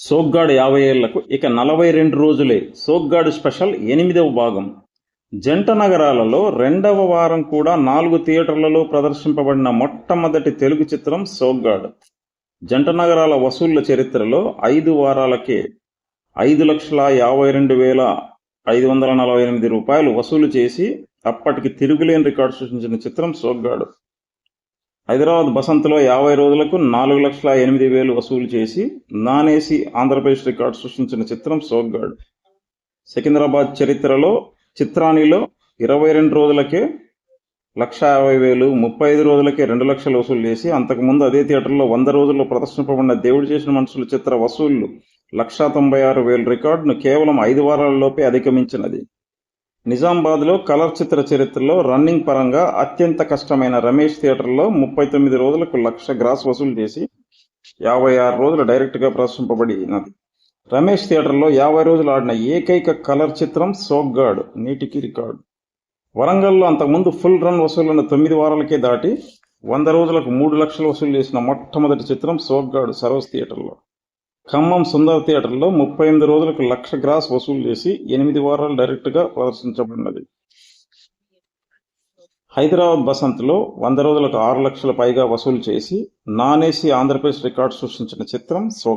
సోగ్గాడు యాభై ఏళ్ళకు ఇక నలభై రెండు రోజులే సోగ్గాడు స్పెషల్ ఎనిమిదవ భాగం. జంట నగరాలలో రెండవ వారం కూడా నాలుగు థియేటర్లలో ప్రదర్శింపబడిన మొట్టమొదటి తెలుగు చిత్రం సోగ్గాడు. జంట నగరాల వసూళ్ళ చరిత్రలో ఐదు వారాలకే ఐదు లక్షల యాభై రెండు వేల ఐదు వందల నలభై ఎనిమిది రూపాయలు వసూలు చేసి అప్పటికి తిరుగులేని రికార్డు సృష్టించిన చిత్రం సోగ్గాడు. హైదరాబాద్ బసంత్లో యాభై రోజులకు నాలుగు లక్షల ఎనిమిది వేలు వసూలు చేసి నాన్ ఏసీ ఆంధ్రప్రదేశ్ రికార్డు సృష్టించిన చిత్రం సోగ్గాడ్. సికింద్రాబాద్ చరిత్రలో చిత్రానిలో ఇరవై రెండు రోజులకే లక్ష యాభై వేలు ముప్పై ఐదు రోజులకే రెండు లక్షలు వసూలు చేసి అంతకుముందు అదే థియేటర్లో వంద రోజుల్లో ప్రదర్శింపబడిన దేవుడు చేసిన మనుషుల చిత్ర వసూళ్ళు లక్షా తొంభై ఆరు వేల రికార్డును కేవలం ఐదు వారాలలోపే అధిగమించినది. నిజామాబాద్లో కలర్ చిత్ర చరిత్రలో రన్నింగ్ పరంగా అత్యంత కష్టమైన రమేష్ థియేటర్లో ముప్పై తొమ్మిది రోజులకు లక్ష గ్రాస్ వసూలు చేసి యాభై ఆరు రోజులు డైరెక్ట్గా ప్రదర్శింపబడినది. రమేష్ థియేటర్లో యాభై రోజులు ఆడిన ఏకైక కలర్ చిత్రం సోగ్గాడ్ నీటికి రికార్డు. వరంగల్లో అంతకుముందు ఫుల్ రన్ వసూలను తొమ్మిది వారాలకే దాటి వంద రోజులకు మూడు లక్షలు వసూలు చేసిన మొట్టమొదటి చిత్రం సోగ్గాడు సరోజ్ థియేటర్లో. ఖమ్మం సుందర్ థియేటర్లో ముప్పై ఎనిమిది రోజులకు లక్ష గ్రాస్ వసూలు చేసి ఎనిమిది వారాలు డైరెక్ట్గా ప్రదర్శించబడినది. హైదరాబాద్ బసంత్లో వంద రోజులకు ఆరు లక్షల పైగా వసూలు చేసి నాన్ ఏసీ ఆంధ్రప్రదేశ్ రికార్డు సృష్టించిన చిత్రం సో